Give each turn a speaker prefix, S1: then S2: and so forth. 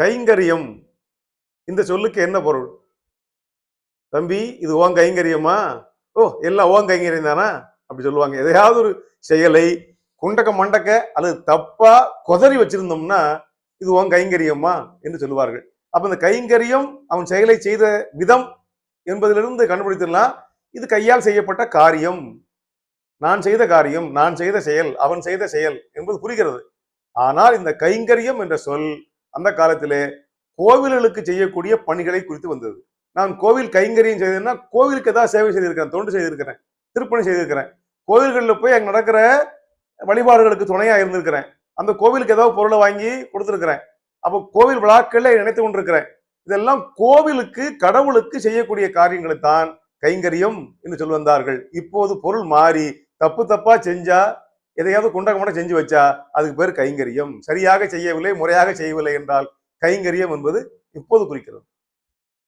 S1: கைங்கரியம். இந்த சொல்லுக்கு என்ன பொருள்? தம்பி இது ஓன் கைங்கரியமா? ஓ எல்லாம் ஓன் கைங்கரியம் தானா? அப்படி சொல்லுவாங்க. எதையாவது ஒரு செயலை குண்டக்க மண்டக்க அல்லது தப்பா கொதறி வச்சிருந்தோம்னா இது உன் கைங்கரியமா? என்று சொல்லுவார்கள். அப்ப இந்த கைங்கரியம் அவன் செயலை செய்த விதம் என்பதிலிருந்து கண்டுபிடித்திடலாம். இது கையால் செய்யப்பட்ட காரியம். நான் செய்த காரியம் நான் செய்த செயல் அவன் செய்த செயல் என்பது புரிகிறது. ஆனால் இந்த கைங்கரியம் என்ற சொல் அந்த காலத்திலே கோவில்களுக்கு செய்யக்கூடிய பணிகளை குறித்து வந்தது. நான் கோவில் கைங்கரியம் செய்தேன்னா கோவிலுக்கு ஏதாவது சேவை செய்திருக்கிறேன் தொண்டு செய்திருக்கிறேன் திருப்பணி செய்திருக்கிறேன். கோவில்களில் போய் அங்கே நடக்கிற வழிபாடுகளுக்கு துணையாக இருந்திருக்கிறேன். அந்த கோவிலுக்கு ஏதாவது பொருளை வாங்கி கொடுத்துருக்கிறேன். அப்போ கோவில் விழாக்களில் நினைத்து கொண்டிருக்கிறேன். இதெல்லாம் கோவிலுக்கு கடவுளுக்கு செய்யக்கூடிய காரியங்களை தான் கைங்கரியம் என்று சொல்லி வந்தார்கள் இப்போது பொருள் மாறி தப்பு தப்பா செஞ்சா எதையாவது குண்டக செஞ்சு வச்சா அதுக்கு பேர் கைங்கரியம். சரியாக செய்யவில்லை முறையாக செய்யவில்லை என்றால் கைங்கரியம் என்பது இப்போது குறிக்கிறது.